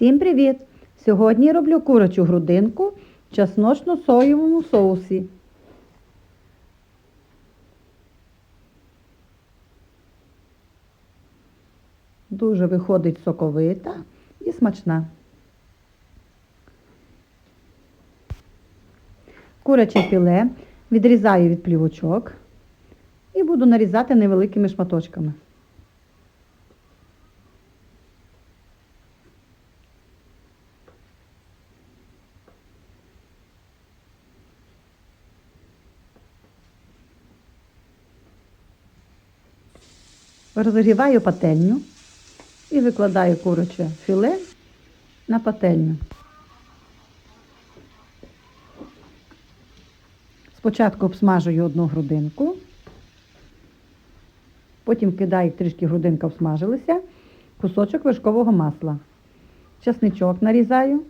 Всім привіт! Сьогодні роблю курячу грудинку в чесночно-соєвому соусі. Дуже виходить соковита і смачна. Куряче філе відрізаю від плівочок і буду нарізати невеликими шматочками. Розігріваю пательню і викладаю куряче філе на пательню. Спочатку обсмажую одну грудинку, потім кидаю, трішки грудинка обсмажилася, кусочок вершкового масла. Часничок нарізаю.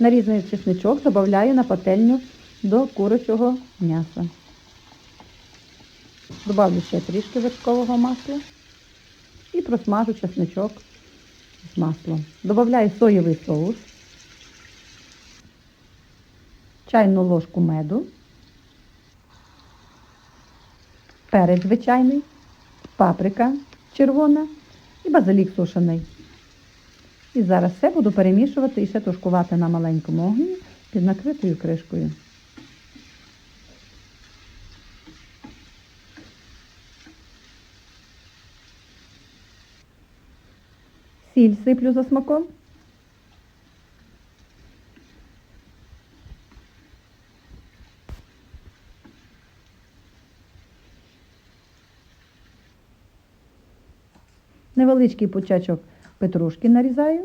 Нарізаний чесничок додаю на пательню до курячого м'яса. Добавлю ще трішки вершкового масла і просмажу чесничок з маслом. Добавляю соєвий соус, чайну ложку меду, перець звичайний, паприка червона і базилік сушений. І зараз все буду перемішувати і ще тушкувати на маленькому огні під накритою кришкою. Сіль сиплю за смаком. Невеличкий пучачок петрушки нарізаю.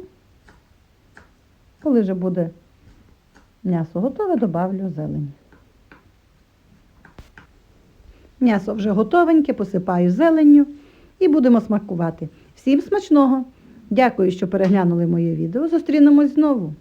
Коли вже буде м'ясо готове, добавлю зелень. М'ясо вже готовеньке, посипаю зеленню і будемо смакувати. Всім смачного! Дякую, що переглянули моє відео. Зустрінемось знову!